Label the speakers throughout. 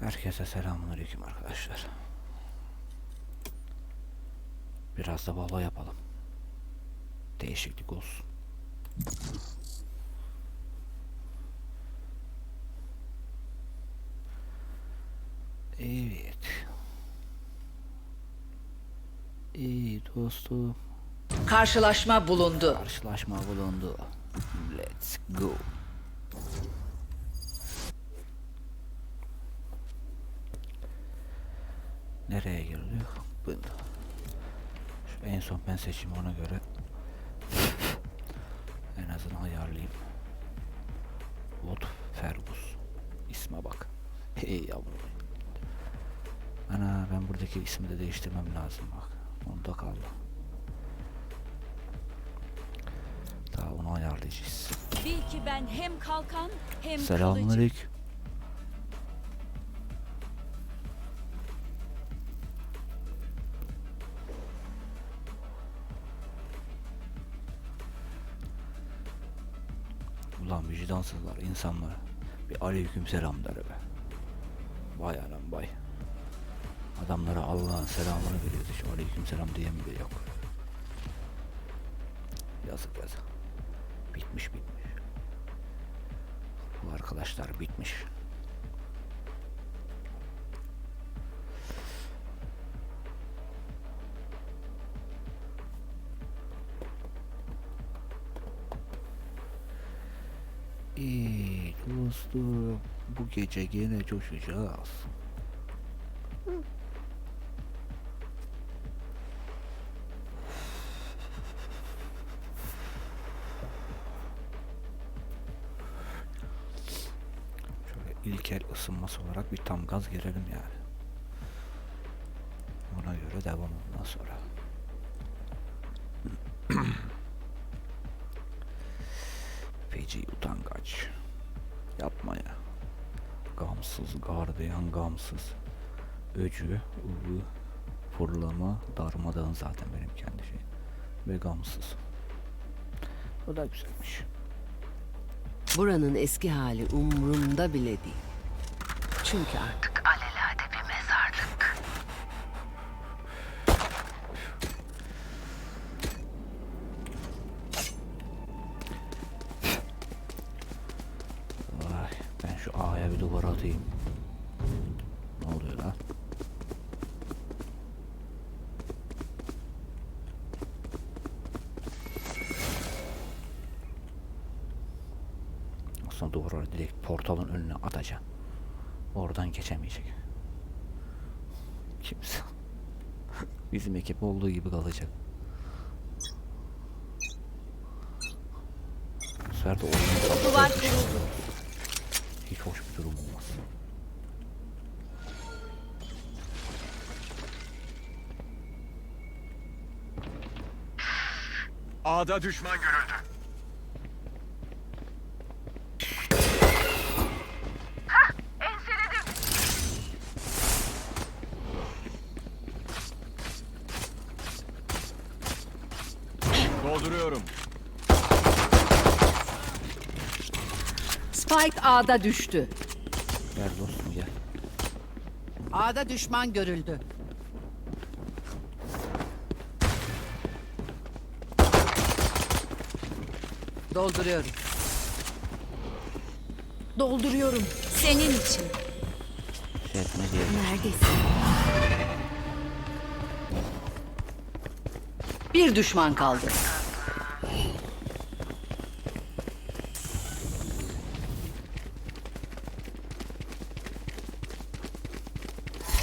Speaker 1: Herkese selamünaleyküm arkadaşlar. Biraz da balo yapalım. Değişiklik olsun. Evet. İyi dostum.
Speaker 2: Karşılaşma bulundu.
Speaker 1: Karşılaşma bulundu. Let's go. Nereye girdik? Bunda. Şu en son ben seçeyim ona göre. en azından ayarlayayım. What Fergus. İsme bak. Hey yavrum. Ana ben buradaki ismi de değiştirmem lazım bak. Onda kaldı. Daha onu ayarlayacağız.
Speaker 3: Bil ki ben hem kalkan hem.
Speaker 1: Selamünaleyküm. Vicdansızlar insanlar. Bir aleyküm selam der be. Vay anam vay. Adamlara Allah'ın selamını veriyoruz hiç aleyküm selam diyen bile yok. Yazık yazık. Bitmiş bitmiş. Bu arkadaşlar bitmiş. Dostum. Bu gece gene coşacağız. Şöyle ilkel ısınması olarak bir tam gaz girelim yani. Ona göre devam ondan sonra. Feci utangaç. Yapma ya. Gamsız, gardiyan gamsız. Öcü, ıvı, fırlama, darmadağın zaten benim kendi şeyim. Ve gamsız. O da güzelmiş.
Speaker 4: Buranın eski hali umrumda bile değil. Çünkü artık alelade
Speaker 1: Aslında duvarı direkt portalın önüne atacağım. Oradan geçemeyecek. Kimse. Bizim ekip olduğu gibi kalacak. Bu sefer de oyunu
Speaker 3: Duvar
Speaker 1: hiç hoş bir durum olmaz.
Speaker 5: A'da düşman görüldü. Dolduruyorum.
Speaker 2: Spike A'da düştü.
Speaker 1: Gel dostum gel.
Speaker 2: A'da düşman görüldü. Dolduruyorum.
Speaker 3: Dolduruyorum. Senin için.
Speaker 1: Etme diye.
Speaker 3: Neredesin?
Speaker 2: Bir düşman kaldı.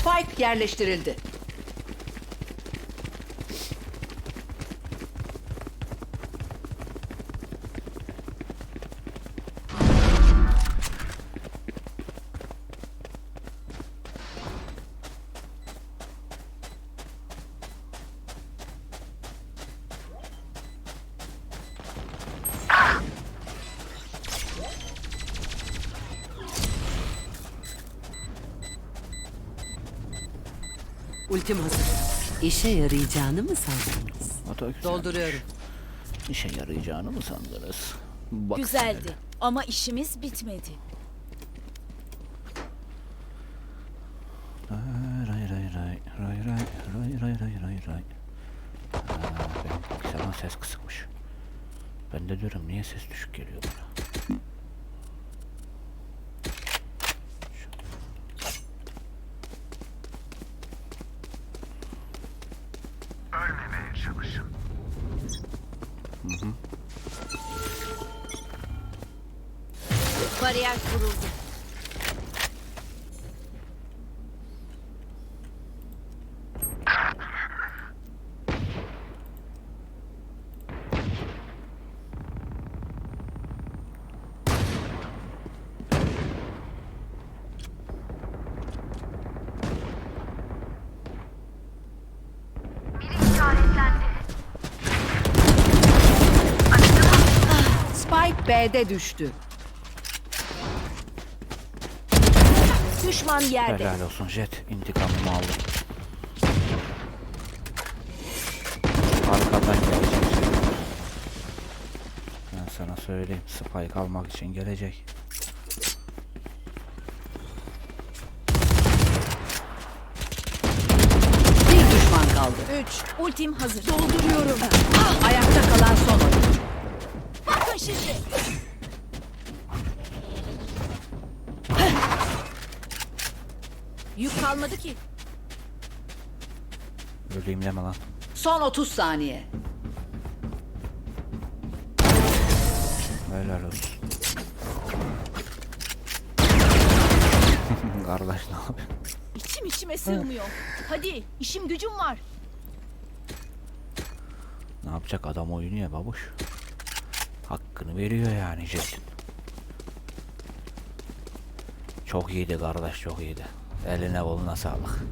Speaker 2: Spike yerleştirildi. Ultim hazır.
Speaker 4: İşe yarayacağını mı sandınız?
Speaker 1: Güzelmiş.
Speaker 2: Dolduruyorum.
Speaker 1: İşe yarayacağını mı sandınız? Bak
Speaker 3: Güzeldi. Ama işimiz bitmedi.
Speaker 1: Ray ray ray ray ray ray ray ray ray ray. Ha, benim ses kısıkmış. Ben de diyorum niye ses düşük geliyor bana.
Speaker 2: B'de düştü.
Speaker 3: Düşman yerde.
Speaker 1: Helal olsun Jet. İntikamımı aldım. Arkadan gelecek. Ben sana söyleyeyim. Spike almak için gelecek.
Speaker 2: Bir düşman kaldı.
Speaker 3: 3. Ultim hazır. Dolduruyorum.
Speaker 2: Ayakta kalan son oyuncu.
Speaker 3: Şimdi. Yük kalmadı ki.
Speaker 1: Öleyim deme lan.
Speaker 2: Son 30 saniye.
Speaker 1: Helal olsun. Kardeş ne yapıyor?
Speaker 3: İçim içime sığmıyor. Hadi işim gücüm var.
Speaker 1: Ne yapacak adam oynuyor babuş. Hakkını veriyor yani Jet'in. Çok iyiydi kardeş çok iyiydi. Eline koluna sağlık.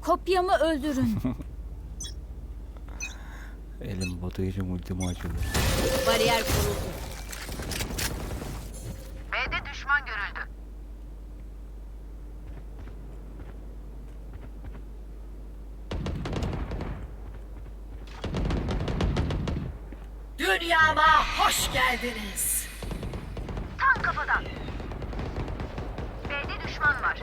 Speaker 3: Kopyamı öldürün.
Speaker 1: Elim için ultimi açıldı.
Speaker 3: Bariyer kuruldu.
Speaker 2: Geldiniz.
Speaker 6: Tam kafadan. B'de düşman var.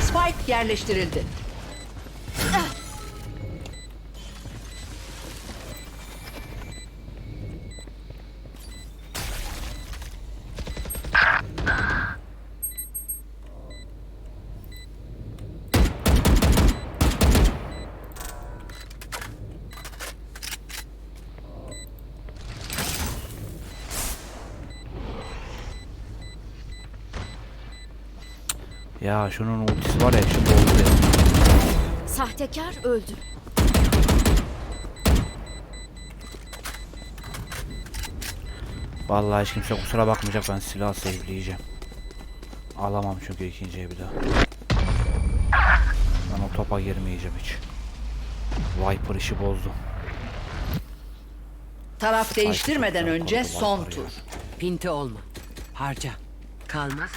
Speaker 2: Spike yerleştirildi.
Speaker 1: Ya şunun ultisi var ya şimdi oldu.
Speaker 3: Sahtekar öldü.
Speaker 1: Vallahi hiç kimse kusura bakmayacak ben silah save'leyeceğim. Alamam çünkü ikinciye bir daha. Ben o topa girmeyeceğim hiç. Viper işi bozdu.
Speaker 2: Taraf değiştirmeden
Speaker 1: çok
Speaker 2: önce son
Speaker 1: ya.
Speaker 2: tur.
Speaker 4: Pinti olma. Harca. Kalmaz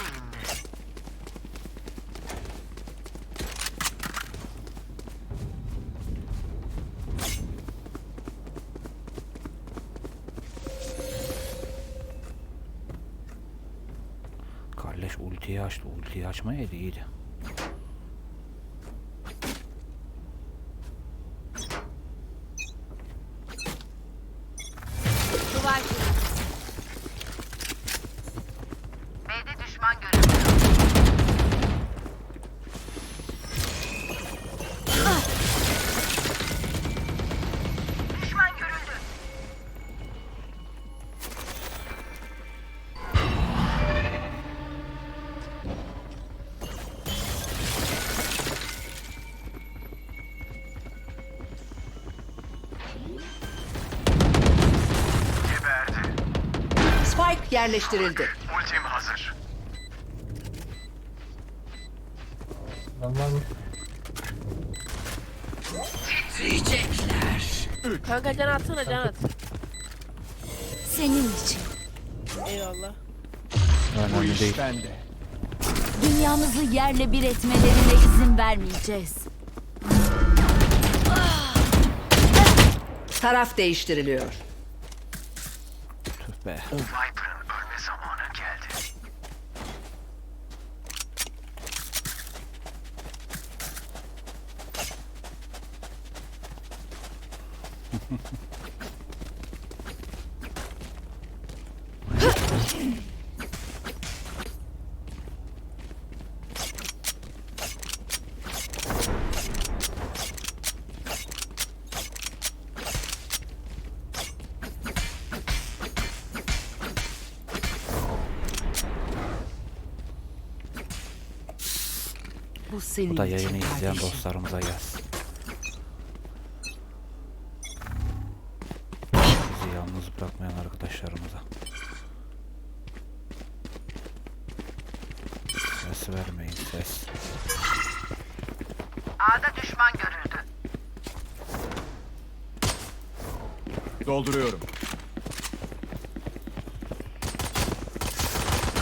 Speaker 1: ultiyi açtı. Ultiyi açmayaydı iyiydi.
Speaker 2: Yerleştirildi.
Speaker 5: Ultim hazır.
Speaker 4: Titriyecekler.
Speaker 7: Kanka can atsana can at.
Speaker 3: Senin için.
Speaker 7: Eyvallah.
Speaker 1: Önemli değil.
Speaker 3: Dünyamızı yerle bir etmelerine izin vermeyeceğiz.
Speaker 2: Taraf değiştiriliyor.
Speaker 1: Tüh be.
Speaker 4: Bu
Speaker 1: da yayını izleyen dostlarımıza gelsin. Yalnız bırakmayan arkadaşlarımıza. Ses vermeyin ses.
Speaker 6: A'da düşman görüldü.
Speaker 8: Dolduruyorum.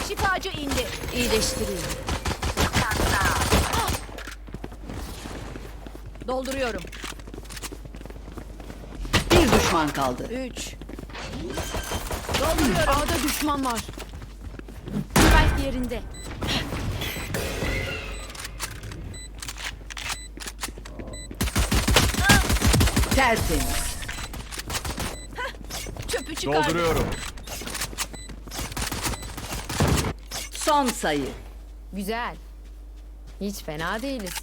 Speaker 3: Şifacı indi. İyileştiriyor. Dolduruyorum.
Speaker 2: Bir düşman kaldı.
Speaker 3: 3. Dolduruyorum. A'da düşman var. Spike yerinde.
Speaker 2: Tertemiz.
Speaker 3: Çöpü çıkardım.
Speaker 8: Dolduruyorum.
Speaker 2: Son sayı.
Speaker 9: Güzel. Hiç fena değiliz.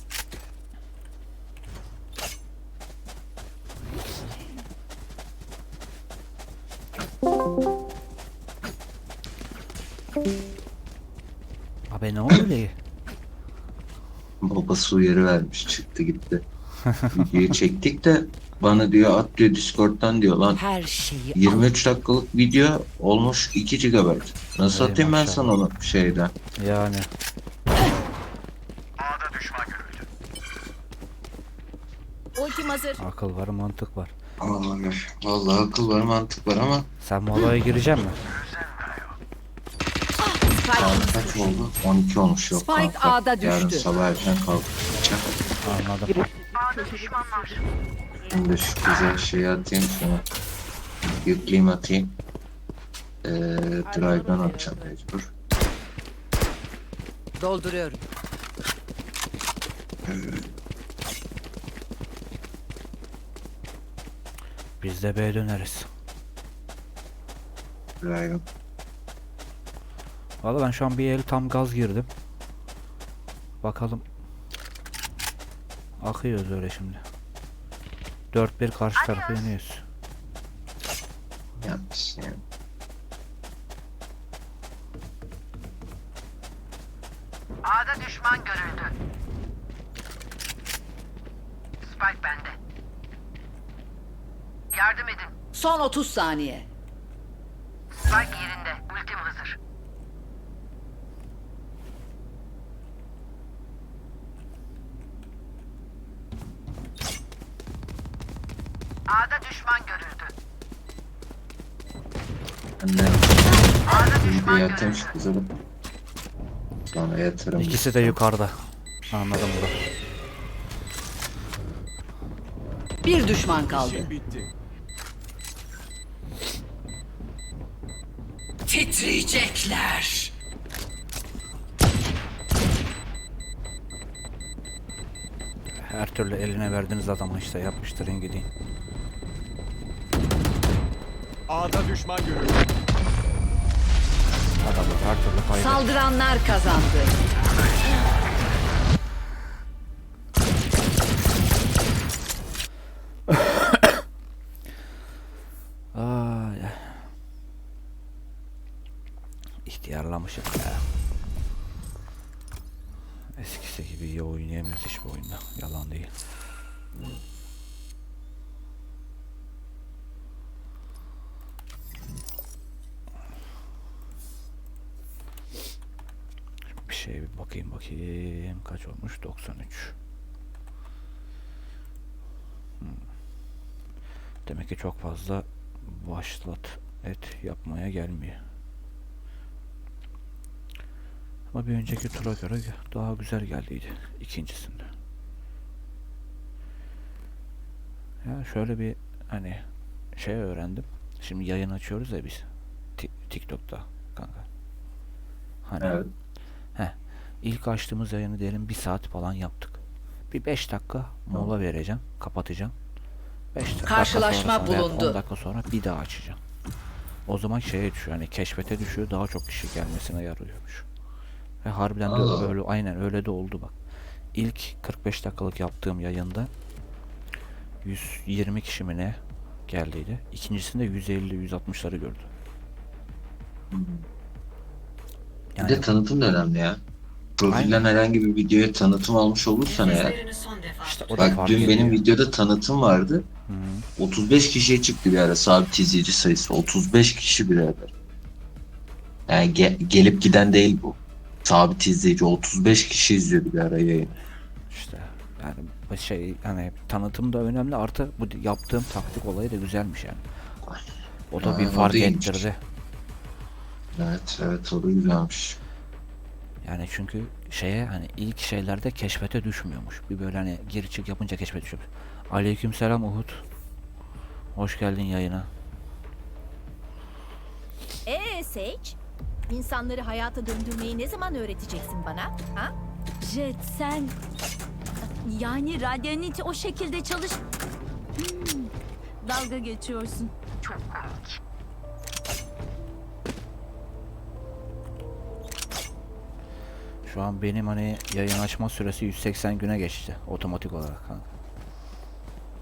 Speaker 10: Babası uyarı vermiş çıktı gitti. Videoyu çektik de bana diyor at diyor Discord'dan diyor lan.
Speaker 4: Her şeyi
Speaker 10: 23 dakikalık video olmuş 2 GB. Nasıl
Speaker 1: Ey
Speaker 10: atayım ben
Speaker 1: maşallah.
Speaker 10: sana onu şeyden?
Speaker 1: Yani
Speaker 5: A'da düşman görüldü.
Speaker 3: Ultim hazır.
Speaker 1: akıl var mantık var.
Speaker 10: Vallahi, vallahi akıl var mantık var ama
Speaker 1: Sen molaya girecek misin?
Speaker 10: Saat kaç oldu? 12 olmuş yok
Speaker 2: Spike
Speaker 10: kanka.
Speaker 2: A'da
Speaker 10: Yarın
Speaker 2: düştü.
Speaker 10: sabah erken kalkacağım.
Speaker 1: Anladım.
Speaker 10: Şimdi şu güzel şeyi atayım şunu. Yükleyeyim atayım. Ee, drive'dan atacağım mecbur.
Speaker 4: dolduruyorum.
Speaker 1: Biz de B'ye döneriz.
Speaker 10: Drive.
Speaker 1: Valla ben şu an bir el tam gaz girdim. Bakalım. Akıyoruz öyle şimdi. 4-1 karşı tarafı yeniyoruz.
Speaker 10: Yanlış yani.
Speaker 6: A'da düşman görüldü. Spike bende. Yardım edin.
Speaker 2: Son 30 saniye.
Speaker 6: Spike yerinde. Ultim hazır. A'da düşman görüldü. Görüldü.
Speaker 10: şu kızı da. Sonra yatırım.
Speaker 1: İkisi de yukarıda. Anladım bunu.
Speaker 2: Bir düşman kaldı.
Speaker 4: Titriyecekler.
Speaker 1: Her türlü eline verdiğiniz adamı işte yapıştırın gidin.
Speaker 8: A'da düşman görüldü.
Speaker 1: Adamı her türlü kaybeder.
Speaker 2: Saldıranlar kazandı.
Speaker 1: Ay. İhtiyarlamışım ya. Eskisi gibi iyi oynayamıyoruz hiç bu oyunda. Yalan değil. Bir şey bir bakayım bakayım kaç olmuş 93 Demek ki çok fazla başlat et yapmaya gelmiyor. Ama bir önceki tura göre daha güzel geldiydi ikincisinde. Ya şöyle bir hani şey öğrendim. Şimdi yayın açıyoruz ya biz. Ti- TikTok'ta kanka. Hani
Speaker 10: Evet.
Speaker 1: İlk açtığımız yayını diyelim bir saat falan yaptık. Bir 5 dakika mola vereceğim. Kapatacağım. 5 dakika
Speaker 2: Karşılaşma
Speaker 1: sonra
Speaker 2: bulundu.
Speaker 1: 10 dakika sonra bir daha açacağım. O zaman şeye düşüyor hani keşfete düşüyor daha çok kişi gelmesine yarıyormuş. Ve harbiden de öyle aynen öyle de oldu bak. İlk 45 dakikalık yaptığım yayında 120 kişi mi ne geldiydi. İkincisinde 150-160'ları gördü.
Speaker 10: Bir de tanıtım da önemli ya. Profilden herhangi bir videoya tanıtım almış olursan eğer.
Speaker 1: işte o da
Speaker 10: Bak
Speaker 1: fark
Speaker 10: dün
Speaker 1: ediyor.
Speaker 10: benim videoda tanıtım vardı.
Speaker 1: Hı.
Speaker 10: 35 kişiye çıktı bir ara sabit izleyici sayısı. 35 kişi birader. Yani ge- gelip giden değil bu. Sabit izleyici 35 kişi izliyordu bir ara yayın.
Speaker 1: İşte yani bu şey hani tanıtım da önemli artı bu yaptığım taktik olayı da güzelmiş yani. O da bir
Speaker 10: o
Speaker 1: fark
Speaker 10: da iyiymiş.
Speaker 1: ettirdi.
Speaker 10: Evet evet o da güzelmiş.
Speaker 1: Yani çünkü şeye hani ilk şeylerde keşfete düşmüyormuş. Bir böyle hani gir çık yapınca keşfete düşüyormuş. Aleykümselam Uhud. Hoş geldin yayına.
Speaker 3: Ee Sage, insanları hayata döndürmeyi ne zaman öğreteceksin bana? Ha?
Speaker 11: Jet sen... Yani radyaniti o şekilde çalış... Hmm, dalga geçiyorsun.
Speaker 1: Şu an benim hani yayın açma süresi 180 güne geçti otomatik olarak. kanka.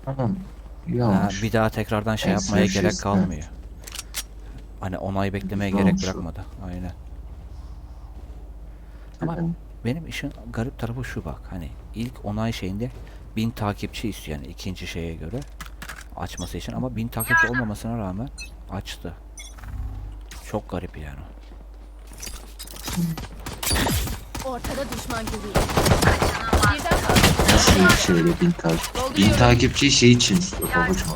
Speaker 10: Tamam.
Speaker 1: Ha, bir daha tekrardan şey
Speaker 10: En
Speaker 1: yapmaya gerek
Speaker 10: sevşesi,
Speaker 1: kalmıyor. Hani onay beklemeye
Speaker 10: Güzel
Speaker 1: gerek
Speaker 10: olmuş o.
Speaker 1: bırakmadı. Aynen. Ama
Speaker 10: Yani
Speaker 1: benim işin garip tarafı şu bak. Hani ilk onay şeyinde 1000 takipçi istiyor yani ikinci şeye göre açması için ama 1000 takipçi olmamasına rağmen açtı. Çok garip yani.
Speaker 3: Ortada düşman görüyor. Birden fazla.
Speaker 10: Nasıl bir şeyle bin takipçi? Bin takipçi şey için istiyor babacım.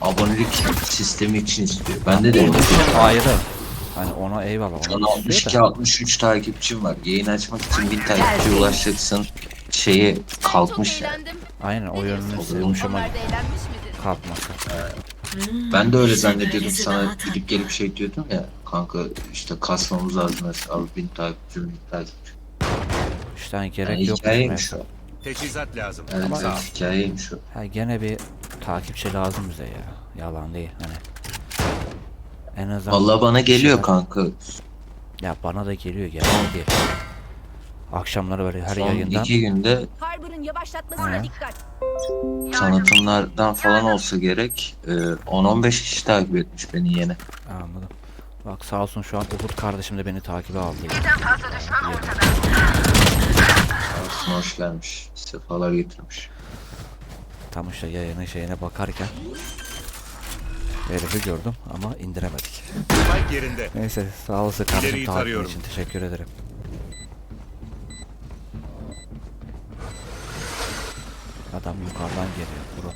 Speaker 10: Abonelik sistemi için istiyor. Bende de öyle.
Speaker 1: Ayrı. Hani ona eyvallah.
Speaker 10: Şu an
Speaker 1: Ona da.
Speaker 10: 62-63 takipçim var. Yayın açmak için bin takipçiye ulaşacaksın. Şeye kalkmış yani.
Speaker 3: eğlendim.
Speaker 1: Aynen o yönünü
Speaker 10: Olur.
Speaker 3: eğlenmiş midir?
Speaker 1: kalkması.
Speaker 10: Ben de öyle zannediyordum sana gidip gelip şey diyordum ya kanka işte kasmamız lazım mesela al bin takipçi bin takipçi.
Speaker 1: Hani gerek
Speaker 10: Yani
Speaker 1: yok.
Speaker 10: hikayeymiş o.
Speaker 8: Teçhizat lazım.
Speaker 10: Evet,
Speaker 1: Ama-
Speaker 10: evet hikayeymiş o.
Speaker 1: Ha gene bir takipçi lazım bize ya. Yalan değil hani. En azından
Speaker 10: Vallahi bana geliyor
Speaker 1: şeyler-
Speaker 10: kanka.
Speaker 1: Ya bana da geliyor yalan değil. Akşamları böyle her
Speaker 10: Son
Speaker 1: yayından
Speaker 10: iki günde
Speaker 3: Harbor'ın yavaşlatmasına dikkat.
Speaker 10: tanıtımlardan falan olsa gerek e, 10-15 kişi takip etmiş beni yine.
Speaker 1: anladım. Bak sağ olsun şu an Uhud kardeşim de beni takibe aldı. ya. İyi.
Speaker 10: Sağ olsun hoş gelmiş. Sefalar getirmiş.
Speaker 1: Tam işte yayının şeyine bakarken herifi gördüm ama indiremedik.
Speaker 8: Spike yerinde.
Speaker 1: Neyse sağ olasın kardeşim
Speaker 8: tarıyorum.
Speaker 1: için teşekkür ederim. Adam yukarıdan geliyor bro.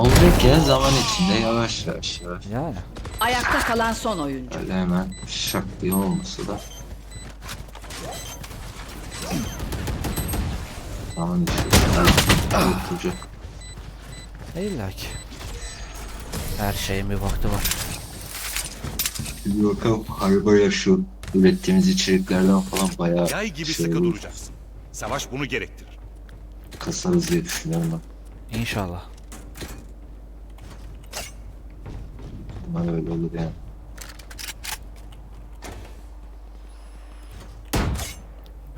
Speaker 10: Olacak ya zaman içinde yavaş yavaş yavaş.
Speaker 1: Yani
Speaker 2: Ayakta kalan son oyuncu.
Speaker 10: Öyle hemen şak diye olmasa da. İçinde oturacak.
Speaker 1: illa ki. Her şeyin bir vakti var.
Speaker 10: Bir bakalım harbayla şu ürettiğimiz içeriklerden falan bayağı
Speaker 8: Yay gibi
Speaker 10: şey
Speaker 8: sıkı
Speaker 10: olur,
Speaker 8: duracaksın. Savaş bunu gerektirir.
Speaker 10: kasarız diye düşünüyorum ben.
Speaker 1: İnşallah.
Speaker 10: Bunlar öyle olur yani.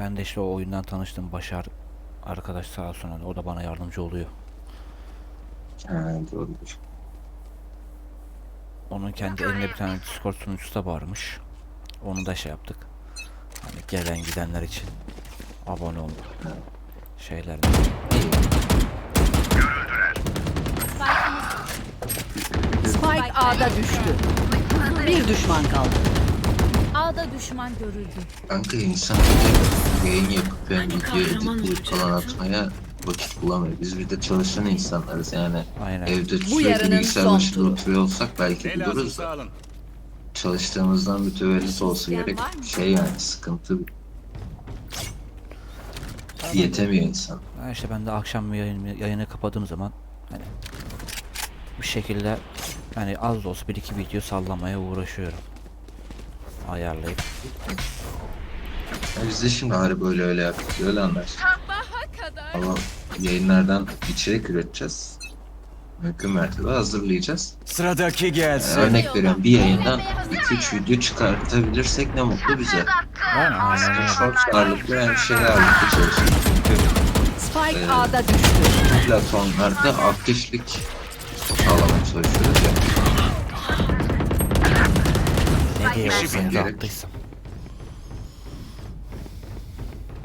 Speaker 1: Ben de işte o oyundan tanıştım Başar arkadaş sağ olsun o da bana yardımcı oluyor.
Speaker 10: Ha, doğrudur.
Speaker 1: Onun kendi elinde bir tane Discord sunucusu da varmış. Onu da şey yaptık. Hani gelen gidenler için abone olma şeyler.
Speaker 2: Spike A'da düştü. Bir düşman kaldı.
Speaker 11: Düşman görüldü.
Speaker 10: Kanka insan bir de yayın yapıp yani video editleyip falan atmaya vakit bulamıyor. Biz bir de çalışan insanlarız yani.
Speaker 1: Aynen.
Speaker 10: Evde
Speaker 2: Bu yarının
Speaker 10: sürekli bilgisayar
Speaker 2: son
Speaker 10: başında
Speaker 2: turu.
Speaker 10: oturuyor olsak belki
Speaker 8: Ne
Speaker 10: buluruz da.
Speaker 8: alın.
Speaker 10: Çalıştığımızdan mütevellit olsa
Speaker 11: İsteyen
Speaker 10: gerek
Speaker 11: var mı?
Speaker 10: şey yani sıkıntı yetemiyor insan.
Speaker 1: Ha işte ben de akşam yayın, yayını kapadığım zaman hani bir şekilde hani az da olsa bir iki video sallamaya uğraşıyorum. Ayarlayıp.
Speaker 10: Ya biz de şimdi hani böyle öyle yaptık, öyle anlaştık. Ama yayınlardan içerik üreteceğiz. Mümkün mertebe hazırlayacağız.
Speaker 8: Sıradaki gelsin.
Speaker 10: örnek veriyorum bir yayından 2-3 video çıkartabilirsek ne mutlu bize.
Speaker 1: Aynen öyle.
Speaker 10: Short ağırlıklı yani şeyler ağırlıklı çalışıyoruz. Çünkü
Speaker 2: Spike
Speaker 10: Ee,
Speaker 2: A'da düştü.
Speaker 10: bu platformlarda aktiflik sağlamaya çalışıyoruz ya.
Speaker 1: Diye
Speaker 10: İşi
Speaker 1: olsa
Speaker 10: gerek.
Speaker 1: attıysam.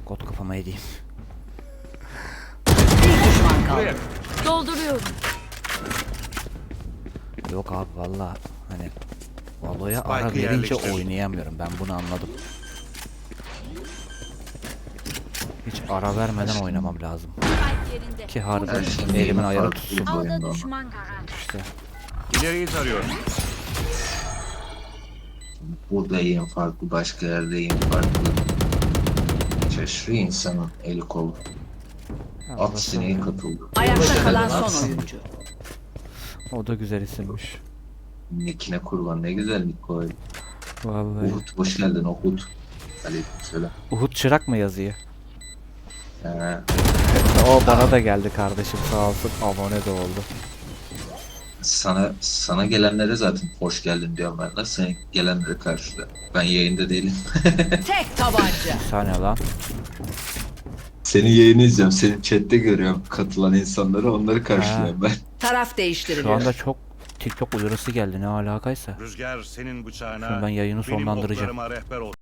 Speaker 1: Kot kafama edeyim.
Speaker 2: Bir düşman kaldı.
Speaker 11: Dolduruyorum.
Speaker 1: Yok abi valla hani Valo'ya
Speaker 8: Spike'ı
Speaker 1: ara verince
Speaker 8: yerleştir.
Speaker 1: oynayamıyorum ben bunu anladım. Hiç ara vermeden oynamam lazım.
Speaker 11: Yerinde.
Speaker 1: Ki harbi
Speaker 10: Her şeyin
Speaker 1: elimin ayarı
Speaker 10: farklı
Speaker 1: tutsun.
Speaker 10: bu
Speaker 11: düşman görüldü.
Speaker 1: İşte
Speaker 8: İleriyi tarıyorum.
Speaker 10: Burada yiyeyim farklı, başka yerde yiyeyim farklı. Şaşırıyor insanın eli kolu. At sineği katıldı.
Speaker 2: Ayakta kalan son oyuncu.
Speaker 1: O da güzel isimmiş.
Speaker 10: Nickine kurban ne güzel nick koydu.
Speaker 1: Vallahi.
Speaker 10: Uhud hoş geldin Uhud. Aleykümselam.
Speaker 1: Uhud Çırak mı yazıyor?
Speaker 10: Ee,
Speaker 1: O bana da geldi kardeşim sağ olsun abone de oldu.
Speaker 10: Sana sana gelenlere zaten hoş geldin diyorum ben de. Senin gelenlere karşı da. Ben yayında değilim.
Speaker 2: Tek tabanca.
Speaker 1: Bir saniye lan.
Speaker 10: Senin yayını izliyorum. Senin chatte görüyorum katılan insanları. Onları karşılıyorum ben.
Speaker 2: Taraf
Speaker 1: Şu
Speaker 2: değiştiriliyor.
Speaker 1: anda çok TikTok uyarısı geldi ne alakaysa.
Speaker 8: Rüzgar senin bıçağına.
Speaker 1: Şimdi ben yayını
Speaker 8: benim
Speaker 1: sonlandıracağım.
Speaker 8: oklarıma rehber ol.